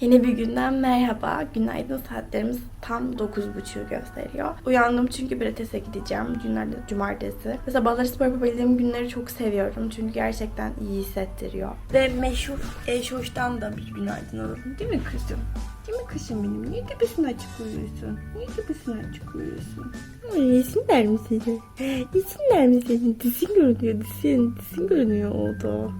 Yeni bir günden merhaba. Günaydın saatlerimiz tam 9.30'u gösteriyor. Uyandım çünkü pilatese gideceğim. Günlerde cumartesi. Ve sabahları spor yapabildiğim günleri çok seviyorum. Çünkü gerçekten iyi hissettiriyor. Ve meşhur Eşoş'tan da bir günaydın alalım. Değil mi kızım? Değil mi kızım benim? Niye tepesini açık uyuyorsun? Niye tepesini açık uyuyorsun? Yesinler mi seni? Yesinler mi seni? Disin görünüyor, disin. Disin görünüyor oldu.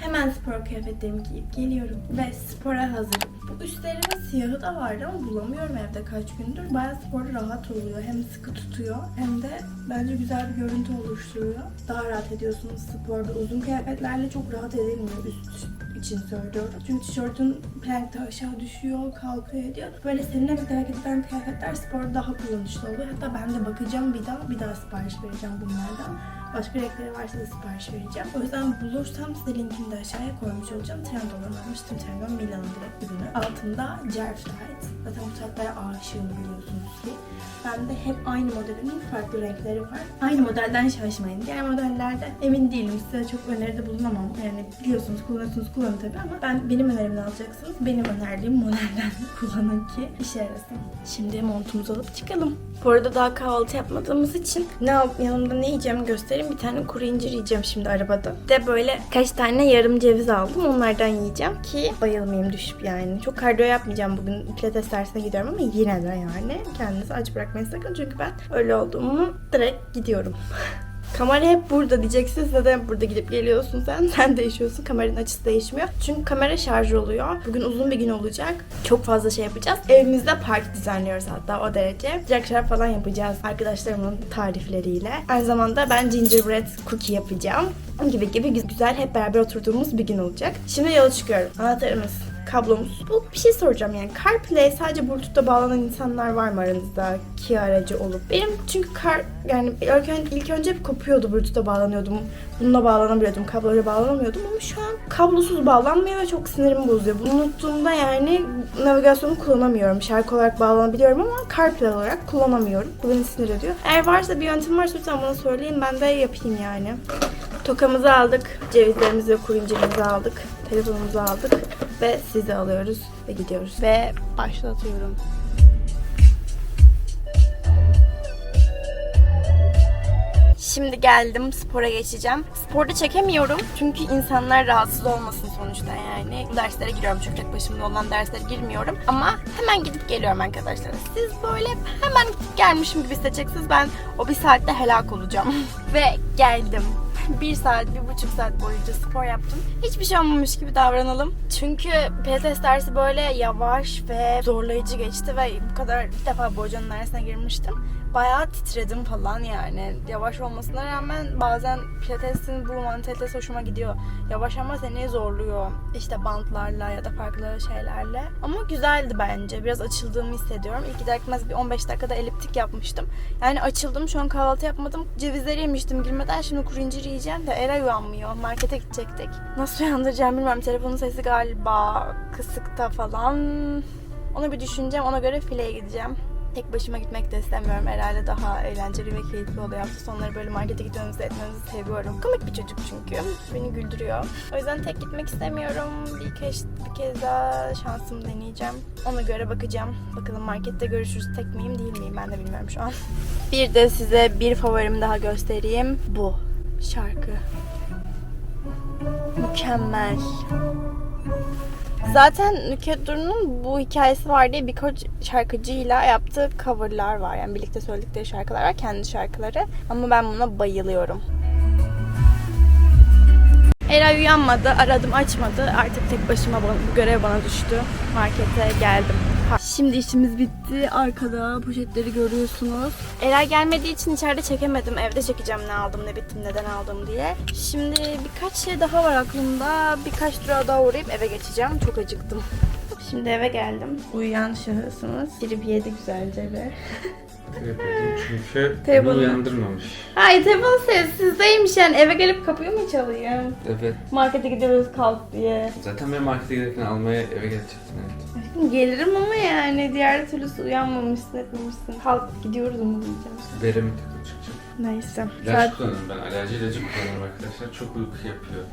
Hemen spor kıyafetlerimi giyip geliyorum ve spora hazırım. Bu üstlerimin siyahı da vardı ama bulamıyorum evde kaç gündür. Bayağı sporda rahat oluyor. Hem sıkı tutuyor hem de bence güzel bir görüntü oluşturuyor. Daha rahat ediyorsunuz sporda. Uzun kıyafetlerle çok rahat edilmiyor üst için söylüyorum. Çünkü tişörtün plankte aşağı düşüyor, kalkıyor ediyor. Böyle seninle bir hareket eden kıyafetler sporda daha kullanışlı oluyor. Hatta ben de bakacağım bir daha, bir daha sipariş vereceğim bunlardan. Başka renkleri varsa da sipariş vereceğim. O yüzden bulursam size linkini de aşağıya koymuş olacağım. Trendyol'dan almıştım. Trendyol Milan'ın direkt ürünü. Altında Jerf Tight. Zaten bu taytlara aşığım biliyorsunuz ki. Bende hep aynı modelin farklı renkleri var. Aynı modelden şaşmayın. Diğer modellerde emin değilim. Size çok öneride bulunamam. Yani biliyorsunuz kullanıyorsunuz kullanın tabii ama ben benim önerimle alacaksınız. Benim önerdiğim modelden kullanın ki işe yarasın. Şimdi montumuzu alıp çıkalım. Bu arada daha kahvaltı yapmadığımız için ne yanımda ne yiyeceğim göstereyim. Bir tane kuru incir yiyeceğim şimdi arabada. Bir de böyle kaç tane yarım ceviz aldım. Onlardan yiyeceğim ki bayılmayayım düşüp yani. Çok kardiyo yapmayacağım bugün. Pilates dersine gidiyorum ama yine de yani. Kendinizi aç bırakmayın sakın. Çünkü ben öyle olduğumu direkt gidiyorum. Kamera hep burada diyeceksiniz. Neden burada gidip geliyorsun sen? Sen değişiyorsun. Kameranın açısı değişmiyor. Çünkü kamera şarj oluyor. Bugün uzun bir gün olacak. Çok fazla şey yapacağız. Evimizde park düzenliyoruz hatta o derece. Sıcak falan yapacağız arkadaşlarımın tarifleriyle. Aynı zamanda ben gingerbread cookie yapacağım. Gibi gibi güzel hep beraber oturduğumuz bir gün olacak. Şimdi yola çıkıyorum. Anahtarımız kablomuz. Bu bir şey soracağım yani CarPlay sadece Bluetooth'ta bağlanan insanlar var mı aranızda ki aracı olup? Benim çünkü kar yani ilk, ön- ilk önce hep kopuyordu Bluetooth'ta bağlanıyordum. Bununla bağlanabiliyordum. Kabloyla bağlanamıyordum ama şu an kablosuz bağlanmıyor ve çok sinirimi bozuyor. Bunu unuttuğumda yani navigasyonu kullanamıyorum. Şarkı olarak bağlanabiliyorum ama CarPlay olarak kullanamıyorum. Bu beni sinir ediyor. Eğer varsa bir yöntem varsa lütfen bana söyleyin. Ben de yapayım yani. Tokamızı aldık. Cevizlerimizi ve kuru aldık. Telefonumuzu aldık. Ve sizi alıyoruz ve gidiyoruz. Ve başlatıyorum. Şimdi geldim spora geçeceğim. Sporda çekemiyorum çünkü insanlar rahatsız olmasın sonuçta yani. Derslere giriyorum çünkü tek başımda olan derslere girmiyorum. Ama hemen gidip geliyorum arkadaşlar. Siz böyle hemen gelmişim gibi hissedeceksiniz. Ben o bir saatte helak olacağım. Ve geldim. Bir saat, bir buçuk saat boyunca spor yaptım. Hiçbir şey olmamış gibi davranalım. Çünkü pilates dersi böyle yavaş ve zorlayıcı geçti ve bu kadar ilk defa bocanın dersine girmiştim. Bayağı titredim falan yani. Yavaş olmasına rağmen bazen pilatesin bu mantalitesi hoşuma gidiyor. Yavaş ama seni zorluyor. İşte bantlarla ya da farklı şeylerle. Ama güzeldi bence. Biraz açıldığımı hissediyorum. İlk gider gitmez bir 15 dakikada eliptik yapmıştım. Yani açıldım. Şu an kahvaltı yapmadım. Cevizleri yemiştim girmeden. Şimdi kuru incir yiyeceğim de Eray uyanmıyor. Markete gidecektik. Nasıl uyandıracağım bilmiyorum. Telefonun sesi galiba kısıkta falan. Onu bir düşüneceğim. Ona göre fileye gideceğim. Tek başıma gitmek de istemiyorum. Herhalde daha eğlenceli ve keyifli oluyor. Hafta sonları böyle markete gitmenizi etmenizi seviyorum. Komik bir çocuk çünkü. Beni güldürüyor. O yüzden tek gitmek istemiyorum. Bir kez, bir kez daha şansımı deneyeceğim. Ona göre bakacağım. Bakalım markette görüşürüz. Tek miyim değil miyim ben de bilmiyorum şu an. Bir de size bir favorimi daha göstereyim. Bu şarkı. Mükemmel. Zaten Nükhet Duru'nun bu hikayesi var diye birkaç şarkıcıyla yaptığı coverlar var. Yani birlikte söyledikleri şarkılar var. Kendi şarkıları. Ama ben buna bayılıyorum. Eray uyanmadı. Aradım açmadı. Artık tek başıma bu görev bana düştü. Markete geldim. Şimdi işimiz bitti. Arkada poşetleri görüyorsunuz. Eray gelmediği için içeride çekemedim. Evde çekeceğim ne aldım, ne bittim, neden aldım diye. Şimdi birkaç şey daha var aklımda. Birkaç durağa daha uğrayıp eve geçeceğim. Çok acıktım. Şimdi eve geldim. Uyuyan şahısımız. Girip yedi güzelce. Yapıyordum çünkü Telefonu- uyandırmamış. Ay telefon sessizdeymiş yani. Eve gelip kapıyı mı çalayım? Evet. Markete gidiyoruz kalk diye. Zaten ben markete giderken almaya eve gelecektim evet. Gelirim ama yani diğer türlüsü uyanmamışsın etmemişsin. Kalk gidiyoruz mu diyeceğim. Vereme takılı çıkacağım. Neyse. İlaç kullanıyorum ben. Alerji ilacı kullanıyorum arkadaşlar. Çok uyku yapıyor.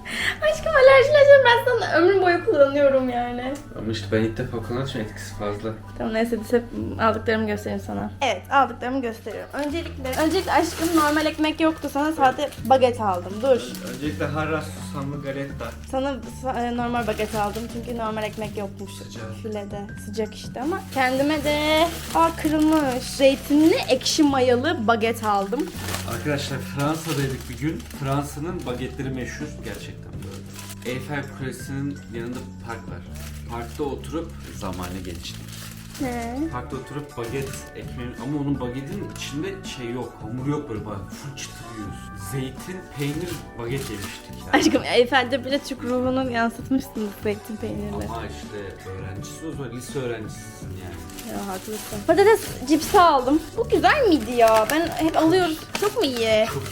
Aşkım alerji ilacını ben sana ömrüm boyu kullanıyorum yani. Ama işte ben ilk defa kullandığım için etkisi fazla. Tamam neyse biz hep aldıklarımı göstereyim sana. Evet aldıklarımı gösteriyorum. Öncelikle, öncelikle aşkım normal ekmek yoktu sana sade baget aldım. Dur. Öncelikle Harras susamlı galetta. Sana sa- e, normal baget aldım çünkü normal ekmek yokmuş. Sıcak. Filede. Sıcak işte ama kendime de aa kırılmış. Zeytinli ekşi mayalı baget aldım. Arkadaşlar Fransa'daydık bir gün. Fransa'nın bagetleri meşhur gerçekten böyle. Eiffel Kulesi'nin yanında park var. Parkta oturup zamanı geçtik. He. Parkta oturup baget ekmeği ama onun bagetin içinde şey yok, hamur yok böyle bak full çıtır. Zeytin, peynir, baget yemiştik yani. Aşkım Eyfel'de bile Türk ruhunu yansıtmışsınız zeytin peynirle. Ama işte öğrencisi o zaman lise öğrencisisin yani. Ya haklısın. Patates cipsi aldım. Bu güzel miydi ya? Ben hep alıyoruz. Çok mu iyi? Çok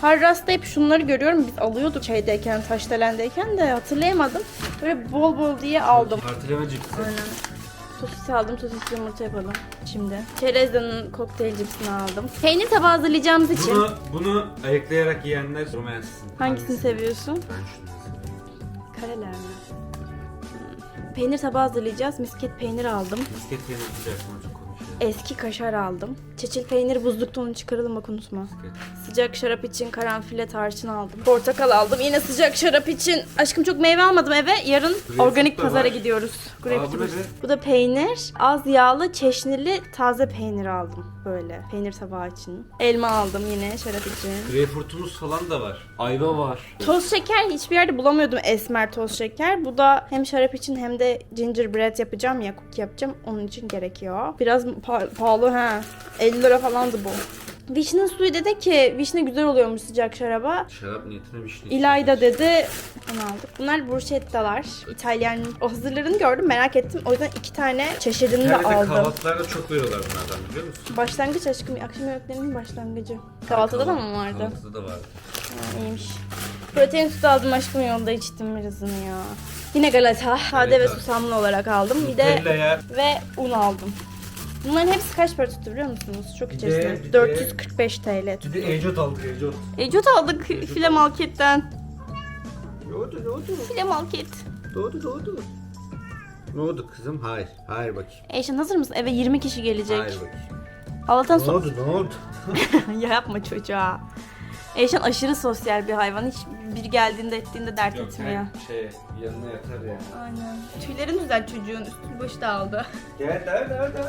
Harras'ta hep şunları görüyorum. Biz alıyorduk şeydeyken, Taşdelen'deyken de hatırlayamadım. Böyle bol bol diye aldım. Partileme cipsi. Aynen. Sosis aldım. Sosisli yumurta yapalım şimdi. Çerezdan'ın kokteyl cipsini aldım. Peynir tabağı hazırlayacağımız için. Bunu, bunu ayıklayarak yiyenler romansın. Hangisini seviyorsun? Ben şunu seviyorum. Kareler mi? Peynir tabağı hazırlayacağız. Misket peynir aldım. Misket peynir güzel konuşuyor. Eski kaşar aldım. Çeçil peyniri buzlukta onu çıkaralım bak unutma. Sıcak şarap için karanfile tarçın aldım. Portakal aldım. Yine sıcak şarap için. Aşkım çok meyve almadım eve. Yarın Greyfurt organik pazara var. gidiyoruz. Greyfurt? Bu da peynir. Az yağlı, çeşnili, taze peynir aldım. Böyle. Peynir tabağı için. Elma aldım yine şarap için. Greyfurtumuz falan da var. Ayva var. Toz şeker hiçbir yerde bulamıyordum esmer toz şeker. Bu da hem şarap için hem de gingerbread yapacağım ya cookie yapacağım. Onun için gerekiyor. Biraz pa- pahalı ha. 50 lira falandı bu. Vişne suyu dedi ki vişne güzel oluyormuş sıcak şaraba. Şarap niyetine bir şey. İlayda dedi. Onu aldık. Bunlar bruschettalar. İtalyan o hazırlarını gördüm merak ettim. O yüzden iki tane çeşidini de İtalya'da aldım. kahvaltılarda çok veriyorlar bunlardan biliyor musun? Başlangıç aşkım. Akşam yemeklerinin başlangıcı. Kahvaltıda da mı vardı? Kahvaltıda da vardı. Ha, iyiymiş. Protein sütü aldım aşkım yolda içtim birazını ya. Yine galata. Sade ve susamlı olarak aldım. Bir de Nutella'ya ve un aldım. Bunların hepsi kaç para tuttu biliyor musunuz? Çok içerisinde. de- 445 TL bir tuttu. de Ecot aldık Ecot. Ecot aldık file marketten. Ne oldu ne oldu? File market. Ne oldu ne oldu? Ne oldu kızım? Hayır. Hayır bakayım. Eyşan hazır mısın? Eve 20 kişi gelecek. Hayır bakayım. Allah'tan Ne so- oldu ne oldu? ya yapma çocuğa. Eyşan aşırı sosyal bir hayvan. Hiç biri geldiğinde ettiğinde dert etmiyor. şey yanına yatar yani. Aynen. Tüylerin güzel çocuğun. Üstü başı da aldı. Gel der der der.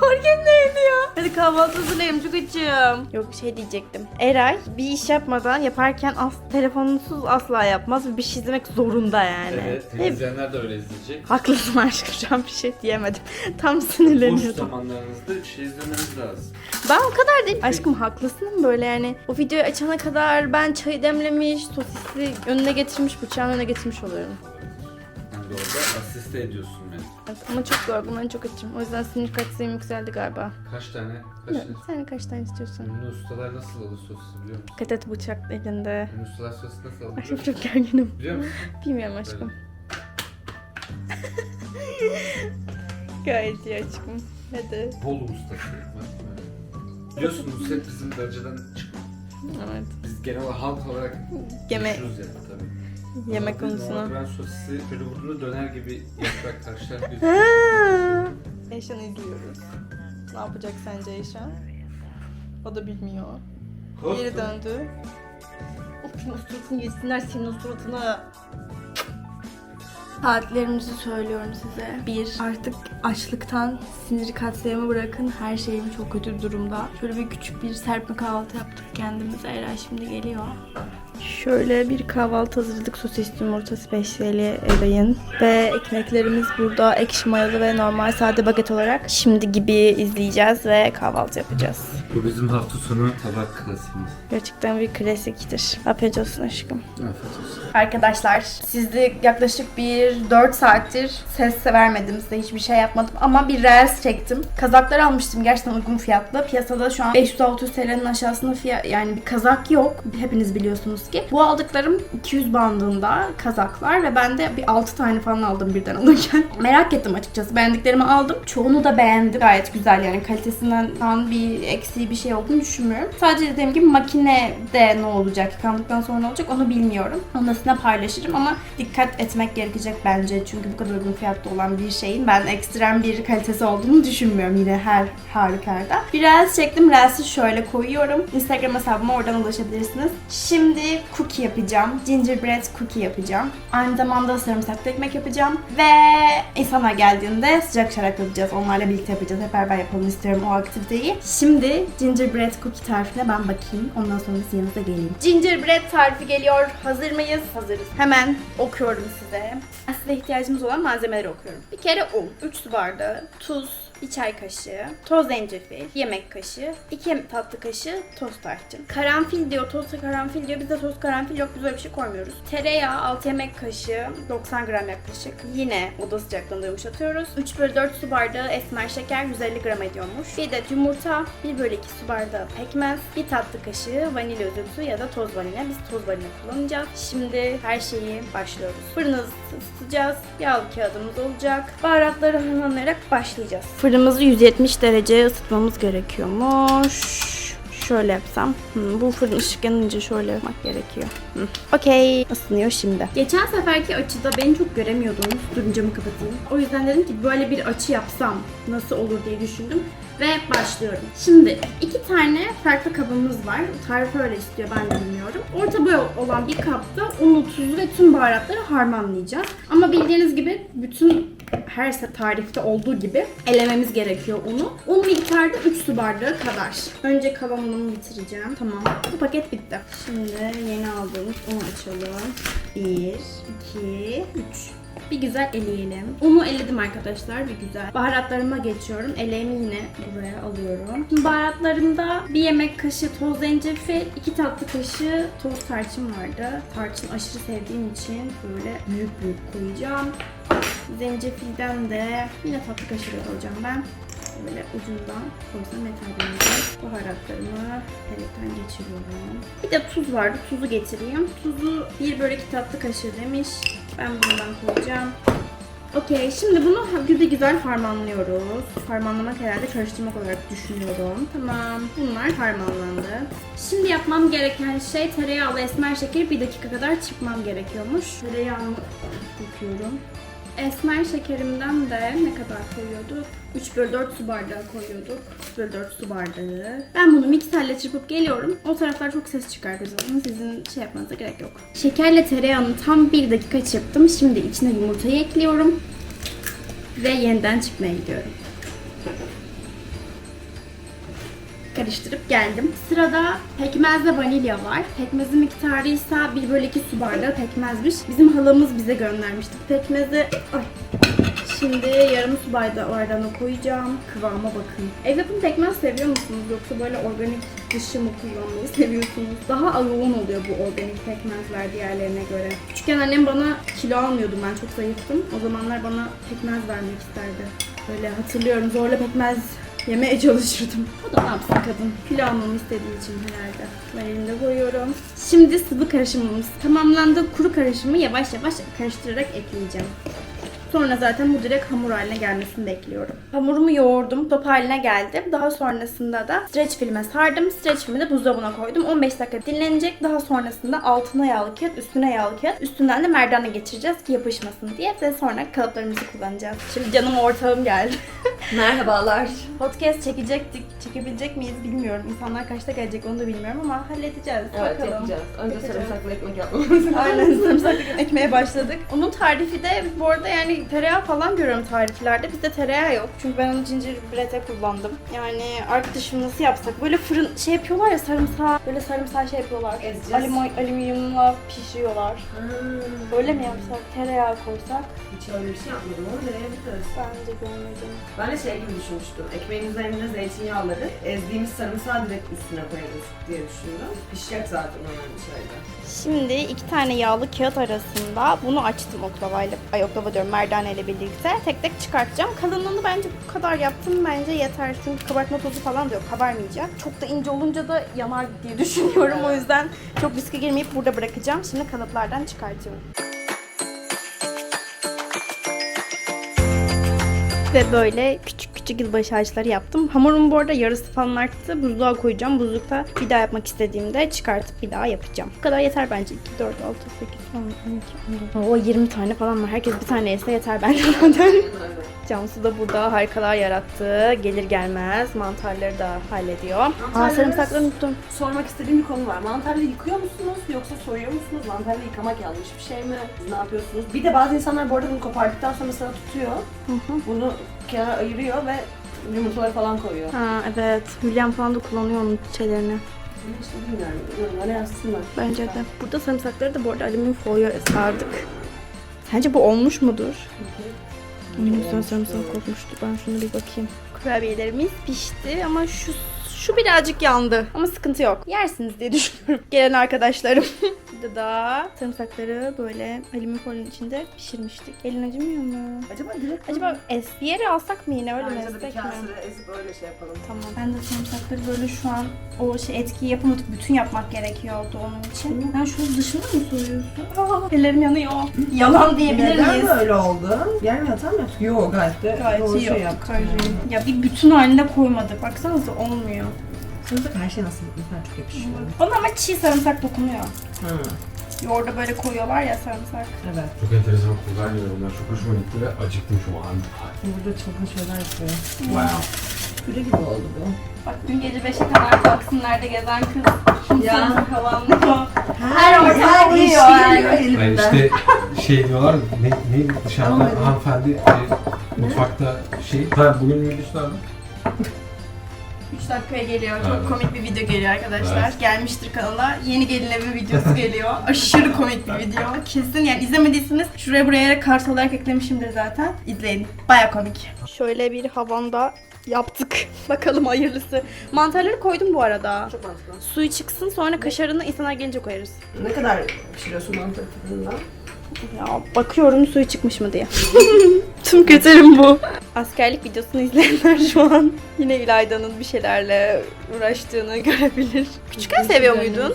Hareket neydi ya? Hadi kahvaltı hazırlayayım çok açım. Yok şey diyecektim. Eray bir iş yapmadan yaparken as telefonsuz asla yapmaz ve bir şey izlemek zorunda yani. Evet, Hep izleyenler de öyle izleyecek. haklısın aşkım şu an bir şey diyemedim. Tam Boş sinirleniyordum. zamanlarınızda bir şey izlemeniz lazım. Ben o kadar değil. Aşkım haklısın böyle yani. O videoyu açana kadar ben çayı demlemiş, sosisli önüne getirmiş, bıçağın önüne getirmiş oluyorum. Sen de orada asiste ediyorsun beni. Evet, ama çok yorgunum, çok açım. O yüzden sinir katsayım yükseldi galiba. Kaç tane? Kaç tane? Sen kaç tane istiyorsun? Ünlü ustalar nasıl alır sosu biliyor musun? Dikkat et bıçak elinde. Ünlü ustalar sosu nasıl alır Aşkım çok gerginim. Biliyor musun? Bilmiyorum aşkım. Gayet iyi aşkım. Hadi. Bolu ustası. Bak böyle. Biliyorsun bu set bizim dereceden çıkma. Evet. Biz genel halk olarak meşhuruz yani tabii. Yemek konusuna. Ben sosisi şöyle vurduğunda döner gibi yaprak taşlar gözüküyor. Ha. Eşan'ı izliyoruz. Ne yapacak sence Eşan? O da bilmiyor. Geri döndü. Of şunun suratını yesinler senin o suratına. Saatlerimizi söylüyorum size. Bir, artık açlıktan sinir katsayımı bırakın. Her şeyim çok kötü durumda. Şöyle bir küçük bir serpme kahvaltı yaptık kendimize. Eray şimdi geliyor. Şöyle bir kahvaltı hazırladık. Sosisli yumurta spesiyeli Eray'ın. Ve ekmeklerimiz burada ekşi mayalı ve normal sade baget olarak. Şimdi gibi izleyeceğiz ve kahvaltı yapacağız. Bu bizim hafta sonu tabak klasiğimiz. Gerçekten bir klasiktir. Afiyet olsun aşkım. Afiyet olsun. Arkadaşlar sizde yaklaşık bir 4 saattir ses vermedim size hiçbir şey yapmadım ama bir reels çektim. Kazaklar almıştım gerçekten uygun fiyatlı. Piyasada şu an 500-600 TL'nin aşağısında fiyat yani bir kazak yok. Hepiniz biliyorsunuz ki. Bu aldıklarım 200 bandında kazaklar ve ben de bir 6 tane falan aldım birden alırken. Merak ettim açıkçası. Beğendiklerimi aldım. Çoğunu da beğendim. Gayet güzel yani kalitesinden falan bir eksiği ciddi bir şey olduğunu düşünmüyorum. Sadece dediğim gibi makinede ne olacak, yıkandıktan sonra ne olacak onu bilmiyorum. Onu sizinle paylaşırım ama dikkat etmek gerekecek bence. Çünkü bu kadar uygun fiyatta olan bir şeyin ben ekstrem bir kalitesi olduğunu düşünmüyorum yine her halükarda. Bir Reels çektim. Reels'i şöyle koyuyorum. Instagram hesabıma oradan ulaşabilirsiniz. Şimdi cookie yapacağım. Gingerbread cookie yapacağım. Aynı zamanda sarımsaklı ekmek yapacağım. Ve insanlar geldiğinde sıcak şarap yapacağız. Onlarla birlikte yapacağız. Hep beraber yapalım istiyorum o aktiviteyi. Şimdi gingerbread cookie tarifine ben bakayım. Ondan sonra sizin yanınıza geleyim. Gingerbread tarifi geliyor. Hazır mıyız? Hazırız. Hemen okuyorum size. Size ihtiyacımız olan malzemeleri okuyorum. Bir kere un, 3 su bardağı, tuz, bir çay kaşığı, toz zencefil, yemek kaşığı, 2 tatlı kaşığı toz tarçın. Karanfil diyor, toz karanfil diyor. Bizde toz karanfil yok, biz öyle bir şey koymuyoruz. Tereyağı 6 yemek kaşığı, 90 gram yaklaşık. Yine oda sıcaklığında yumuşatıyoruz. 3 bölü 4 su bardağı esmer şeker 150 gram ediyormuş. Bir adet yumurta, 1 bölü 2 su bardağı pekmez, bir tatlı kaşığı vanilya özütü ya da toz vanilya. Biz toz vanilya kullanacağız. Şimdi her şeyi başlıyoruz. Fırını ısıtacağız. Yağlı kağıdımız olacak. Baharatları harmanlayarak başlayacağız. Fırınımızı 170 derece ısıtmamız gerekiyormuş. Şöyle yapsam. Hmm, bu fırın ışık yanınca şöyle yapmak gerekiyor. Hmm. Okey. Isınıyor şimdi. Geçen seferki açıda beni çok göremiyordunuz. Durun camı kapatayım. O yüzden dedim ki böyle bir açı yapsam nasıl olur diye düşündüm. Ve başlıyorum. Şimdi iki tane farklı kabımız var. Tarif öyle istiyor ben de bilmiyorum. Orta boy olan bir kapta unu, tuzu ve tüm baharatları harmanlayacağız. Ama bildiğiniz gibi bütün her tarifte olduğu gibi elememiz gerekiyor unu. Un miktarda 3 su bardağı kadar. Önce kalan unumu bitireceğim. Tamam. Bu paket bitti. Şimdi yeni aldığımız unu açalım. 1, 2, 3. Bir güzel eleyelim. Unu eledim arkadaşlar bir güzel. Baharatlarıma geçiyorum. Eleğimi yine buraya alıyorum. Şimdi baharatlarımda bir yemek kaşığı toz zencefil, iki tatlı kaşığı toz tarçın vardı. Tarçın aşırı sevdiğim için böyle büyük büyük koyacağım. Zencefilden de yine tatlı kaşığı koyacağım ben. Böyle ucundan koysam yeter bence. Baharatlarımı elekten geçiriyorum. Bir de tuz vardı. Tuzu getireyim. Tuzu 1 bölü 2 tatlı kaşığı demiş. Ben bundan koyacağım. Okey, şimdi bunu güzel güzel harmanlıyoruz. Harmanlamak herhalde karıştırmak olarak düşünüyorum. Tamam, bunlar harmanlandı. Şimdi yapmam gereken şey tereyağlı esmer şekeri bir dakika kadar çırpmam gerekiyormuş. Tereyağını döküyorum. Esmer şekerimden de ne kadar koyuyorduk? 3 bölü 4 su bardağı koyuyorduk. 3 bölü 4 su bardağı. Ben bunu mikserle çırpıp geliyorum. O taraflar çok ses çıkartıyor. Ama sizin şey yapmanıza gerek yok. Şekerle tereyağını tam 1 dakika çırptım. Şimdi içine yumurtayı ekliyorum. Ve yeniden çıkmaya gidiyorum. Karıştırıp geldim. Sırada pekmez ve vanilya var. Pekmezin miktarı ise 1 bölü 2 su bardağı pekmezmiş. Bizim halamız bize göndermişti. Pekmezi ay, Şimdi yarım su bardağı bardağına koyacağım. Kıvama bakın. Ev yapımı pekmez seviyor musunuz? Yoksa böyle organik dışı mı kullanmayı seviyorsunuz? Daha yoğun oluyor bu organik pekmezler diğerlerine göre. Küçükken annem bana kilo almıyordum ben çok zayıftım. O zamanlar bana pekmez vermek isterdi. Böyle hatırlıyorum zorla pekmez yemeye çalışırdım. O da ne yapsın kadın? Kilo almamı istediği için herhalde. Ben elimde koyuyorum. Şimdi sıvı karışımımız tamamlandı. Kuru karışımı yavaş yavaş karıştırarak ekleyeceğim. Sonra zaten bu direkt hamur haline gelmesini bekliyorum. Hamurumu yoğurdum. Top haline geldi. Daha sonrasında da streç filme sardım. Streç filmi de buzdolabına koydum. 15 dakika dinlenecek. Daha sonrasında altına yağlı kağıt, üstüne yağlı kağıt. Üstünden de merdane geçireceğiz ki yapışmasın diye. Ve sonra kalıplarımızı kullanacağız. Şimdi canım ortağım geldi. Merhabalar. Podcast çekecektik. Çekebilecek miyiz bilmiyorum. İnsanlar kaçta gelecek onu da bilmiyorum ama halledeceğiz. Evet Bakalım. yapacağız. Önce sarımsaklı ekmek yapmamız lazım. Aynen sarımsaklı ekmeğe başladık. Onun tarifi de bu arada yani tereyağı falan görüyorum tariflerde. Bizde tereyağı yok. Çünkü ben onu gingerbread'e kullandım. Yani arkadaşım nasıl yapsak? Böyle fırın şey yapıyorlar ya sarımsağı. Böyle sarımsağı şey yapıyorlar. Ezeceğiz. Alüminyum, alüminyumla pişiriyorlar. Ha, Öyle mi yapsak? Tereyağı koysak? Hiç öyle bir şey yapmadım ama deneyebiliriz. Bence görmedim. Ben de şey gibi düşünmüştüm. Ekmeğin üzerine zeytinyağları ezdiğimiz sarımsağı direkt üstüne koyarız diye düşündüm. Pişecek zaten yani şeyde. Şimdi iki tane yağlı kağıt arasında bunu açtım oklavayla, ay oklava diyorum merdaneyle birlikte. Tek tek çıkartacağım. Kalınlığını bence bu kadar yaptım bence yeter. Çünkü kabartma tozu falan da yok. Kabarmayacak. Çok da ince olunca da yanar diye düşünüyorum. O yüzden çok riske girmeyip burada bırakacağım. Şimdi kalıplardan çıkartıyorum. Ve böyle küçük küçük yılbaşı ağaçları yaptım. Hamurum bu arada yarısı falan arttı. Buzluğa koyacağım. Buzlukta bir daha yapmak istediğimde çıkartıp bir daha yapacağım. Bu kadar yeter bence. 2, 4, 6, 8, 10, 12, 14. O 20 tane falan var. Herkes bir tane yese yeter bence zaten. Cansu da burada harikalar yarattı. Gelir gelmez mantarları da hallediyor. Aa sarımsakları unuttum. Sormak istediğim bir konu var. Mantarları yıkıyor musunuz yoksa soyuyor musunuz? Mantarları yıkamak yanlış bir şey mi? Siz ne yapıyorsunuz? Bir de bazı insanlar bu arada bunu kopardıktan sonra mesela tutuyor. Bunu kenara ayırıyor ve yumurtaları falan koyuyor. Ha evet. Hülyam falan da kullanıyor onun şeylerini. İşte bilmiyorum. Yorumlara yazsınlar. Bence de. Burada sarımsakları da bu arada alüminyum folyo sardık. Sence bu olmuş mudur? Benim güzel sarımsak kokmuştu. Ben şuna bir bakayım. Kurabiyelerimiz pişti ama şu şu birazcık yandı. Ama sıkıntı yok. Yersiniz diye düşünüyorum. Gelen arkadaşlarım. Burada da sarımsakları böyle alüminyum folyonun içinde pişirmiştik. Elin acımıyor mu? Acaba direkt Acaba eski yere alsak mı yine öyle mi Bence de bir mi? kasede ezip öyle şey yapalım. Tamam. Ben de sarımsakları böyle şu an o şey etkiyi yapamadık. Bütün yapmak gerekiyordu onun için. Ben şu dışını mı soruyorsun? Aa, ellerim yanıyor. Yalan diyebilir Neden miyiz? böyle oldu? Yer mi hata mı yaptık? Yok gayet de Gayet doğru iyi şey yaptık. yaptık. Ya bir bütün halinde koymadık. Baksanıza olmuyor. Sarımsak her şey nasıl lütfen çok yakışıyor. Bana ama çiğ sarımsak dokunuyor. Hı. Yoğurda böyle koyuyorlar ya sarımsak. Evet. Çok enteresan güzel yorumlar. Çok hoşuma gitti ve acıktım şu an. Burada çılgın şeyler yapıyor. Wow. Küre gibi oldu bu. Bak dün gece 5'e kadar Taksimler'de gezen kız. Şimdi Ya. sarımsak havanlıyor. Her ortam uyuyor yani. Yani işte şey diyorlar ne, ne dışarıda hanımefendi e, mutfakta şey. Ha bugün müydüsün abi? 3 dakikaya geliyor. Çok Evet. komik bir video geliyor arkadaşlar. Evet. Gelmiştir kanala. Yeni gelin evi videosu geliyor. Aşırı komik bir video. Kesin yani izlemediyseniz şuraya buraya kart olarak eklemişimdir zaten. İzleyin. Baya komik. Şöyle bir havanda yaptık. Bakalım hayırlısı. Mantarları koydum bu arada. Çok mantıklı. Suyu çıksın sonra kaşarını insanlar gelince koyarız. Ne kadar pişiriyorsun mantar fırında? Ya bakıyorum suyu çıkmış mı diye. Tüm kriterim bu. Askerlik videosunu izleyenler şu an yine İlayda'nın bir şeylerle uğraştığını görebilir. Küçükken seviyor muydun?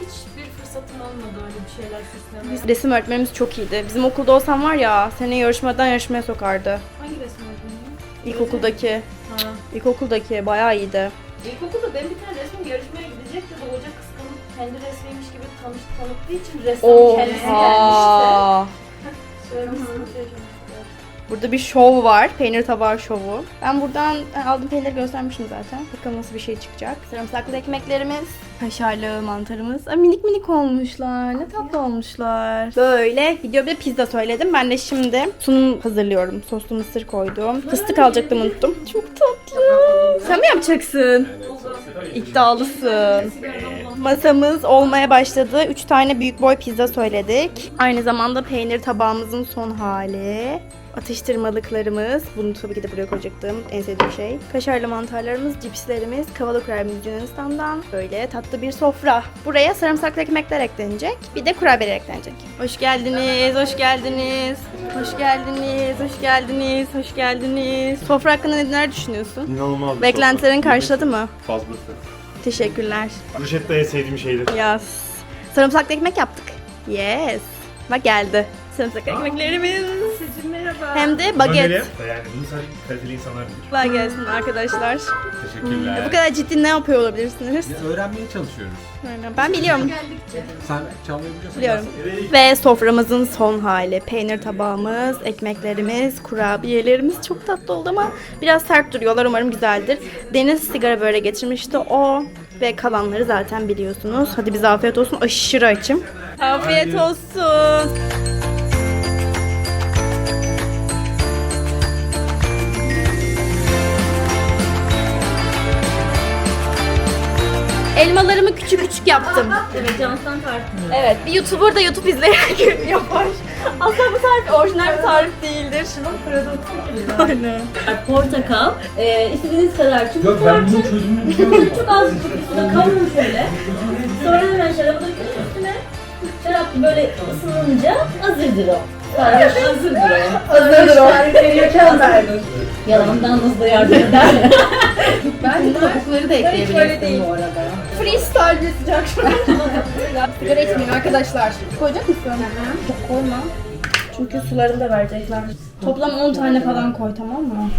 Hiçbir fırsatım olmadı öyle bir şeyler süslemeye. Biz resim öğretmenimiz çok iyiydi. Bizim okulda olsam var ya seni yarışmadan yarışmaya sokardı. Hangi resim öğretmeni? İlkokuldaki. Ha. İlkokuldaki bayağı iyiydi. İlkokulda ben bir tane resim yarışmaya gidecekti de hoca kendi resmiymiş gibi tanış, tanıttığı için ressam kendisi gelmişti. Şöyle bir sıkıntı. Burada bir şov var. Peynir tabağı şovu. Ben buradan aldığım peyniri göstermişim zaten. Bakalım nasıl bir şey çıkacak. Sarımsaklı ekmeklerimiz. Kaşarlı mantarımız. Aa, minik minik olmuşlar. Ne tatlı olmuşlar. Böyle. Video bir pizza söyledim. Ben de şimdi sunum hazırlıyorum. Soslu mısır koydum. Fıstık alacaktım unuttum. Çok tatlı. Sen mi yapacaksın? İddialısın. Masamız olmaya başladı. 3 tane büyük boy pizza söyledik. Aynı zamanda peynir tabağımızın son hali. Atıştırmalıklarımız. Bunu tabii ki de buraya koyacaktım. En sevdiğim şey. Kaşarlı mantarlarımız, cipslerimiz, kavalı kurabiyemiz Yunanistan'dan. Böyle tatlı bir sofra. Buraya sarımsaklı ekmekler eklenecek. Bir de kurabiyeler eklenecek. Hoş geldiniz, hoş geldiniz. Hoş geldiniz, hoş geldiniz, hoş geldiniz. Sofra hakkında neler düşünüyorsun? İnanılmaz. Beklentilerin karşıladı mı? Fazlası. Teşekkürler. Bruschetta en sevdiğim şeydir. Yes. Sarımsaklı ekmek yaptık. Yes. Bak geldi. Sarımsaklı ekmeklerimiz. Hem de baget. nereye? Yani bunu sadece kaliteli insanlar bilir. Kolay gelsin arkadaşlar. Teşekkürler. Bu kadar ciddi ne yapıyor olabilirsiniz? Ya, öğrenmeye çalışıyoruz. Aynen. Ben biliyorum. Sen çalmayı biliyorsun. Biliyorum. Ve soframızın son hali. Peynir tabağımız, ekmeklerimiz, kurabiyelerimiz çok tatlı oldu ama biraz sert duruyorlar. Umarım güzeldir. Deniz sigara böyle getirmişti. O ve kalanları zaten biliyorsunuz. Hadi bize afiyet olsun. Aşırı açım. Afiyet olsun. Elmalarımı küçük küçük yaptım. Evet Canstan tartmıyor. Evet, bir YouTuber da YouTube izleyerek yapar. Aslında bu tarif orijinal bir tarif değildir. Aynen. Portakal. Ee, istediğiniz kadar çünkü Yok ben bunun çözümünü biliyorum. çok azıcık üstüne kavurun şöyle. Sonra hemen şarabı dökün üstüne. Şarap böyle ısınınca hazırdır o. Tarif hazırdır o. Hazırdır o. Yalandan hızlı yardım eder. Ben tavukları da ekleyebilirsin bu arada. Freestyle sıcak. Sigara içmeyin arkadaşlar. Koyacak mısın? Çok koyma. Çünkü sularını da verecekler. Toplam 10 tane falan koy tamam mı?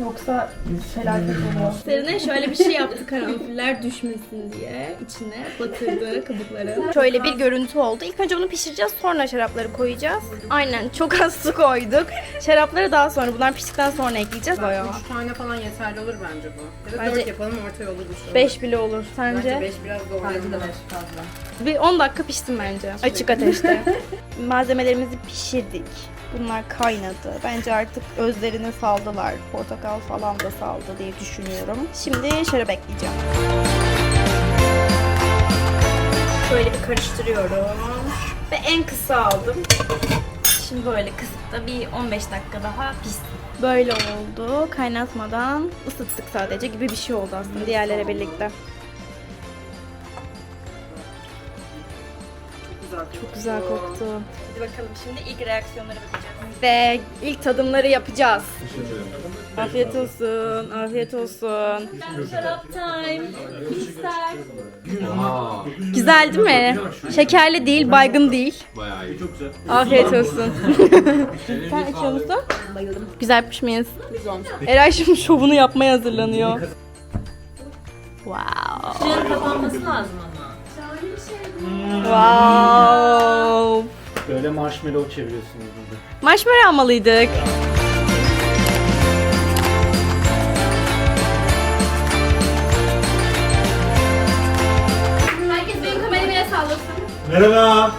Yoksa felaket oluyor. Serine şöyle bir şey yaptı karanfiller düşmesin diye. içine batırdı kabukları. Şöyle bir görüntü oldu. İlk önce bunu pişireceğiz sonra şarapları koyacağız. Aynen çok az su koyduk. Şarapları daha sonra bunlar piştikten sonra ekleyeceğiz. Bayağı. 3 tane falan yeterli olur bence bu. Ya da Bence- 4 yapalım orta yolu buluşalım. 5 bile olur Bence sence? 5 biraz zor. Bence de beş fazla. Bir 10 dakika pişsin bence. Açık ateşte. Malzemelerimizi pişirdik. Bunlar kaynadı. Bence artık özlerini saldılar. Portakal falan da saldı diye düşünüyorum. Şimdi şarap ekleyeceğim. Şöyle bir karıştırıyorum. Ve en kısa aldım. Şimdi böyle kısıp da bir 15 dakika daha pişsin. Böyle oldu. Kaynatmadan ısıttık sadece gibi bir şey oldu aslında diğerlere birlikte. Çok güzel koktu. Hadi bakalım şimdi ilk reaksiyonlara bakacağız. Ve ilk tadımları yapacağız. Afiyet olsun, afiyet olsun. Şarap time. İster. Güzel değil mi? Şekerli değil, baygın değil. bayağı iyi. Afiyet olsun. Sen içiyor musun? Bayıldım. Güzel pişmeyiz. Eray şimdi şovunu yapmaya hazırlanıyor. Wow. Suyun kapanması lazım ama. Wow. Böyle marshmallow çeviriyorsunuz burada. Marshmallow almalıydık. Herkes benim kameraya sallasın. Merhaba.